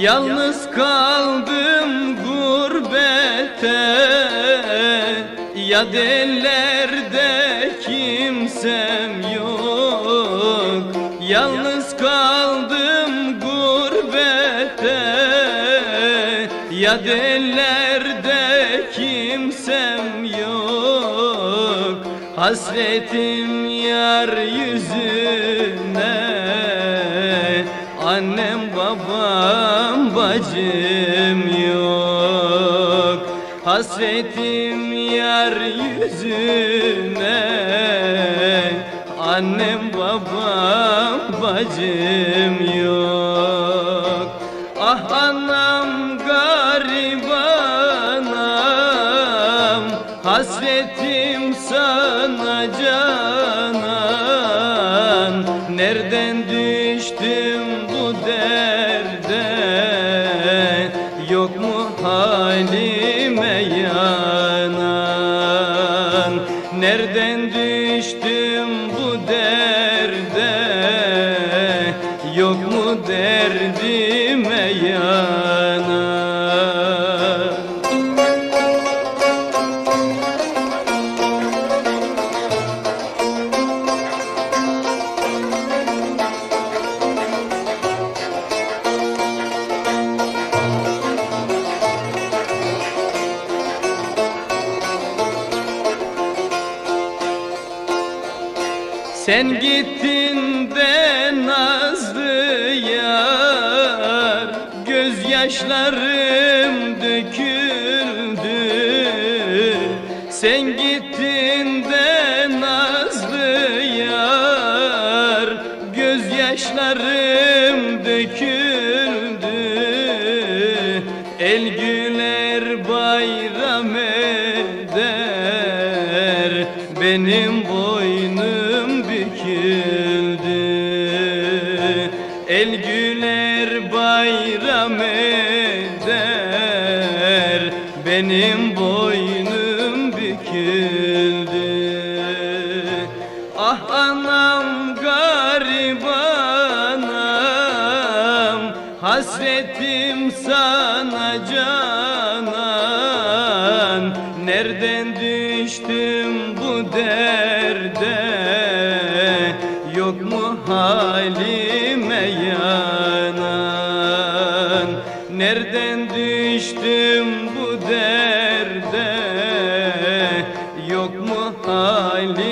Yalnız kaldım gurbette Ya dellerde kimsem yok. Yalnız kaldım gurbette Ya dellerde kimsem yok. Hasretim yar yüzüne Annem babam bacım yok. Hasretim yar yüzüne Annem babam bacım yok. Ah anam garip anam. Hasretim sana canan Nereden düştüm bu derde Yok mu halime yanan? Nereden düştüm bu derde Yok mu derdime Sen gittin de nazlı yar Gözyaşlarım döküldü. Sen gittin de nazlı yar Gözyaşlarım döküldü. El güler boynum büküldü. El güler bayram eder Benim boynum büküldü. Ah anam garip anam Hasretim sana canan. Nereden düştüm bu derde. Yok mu halime yanan? Nereden düştüm bu derde? Yok mu halim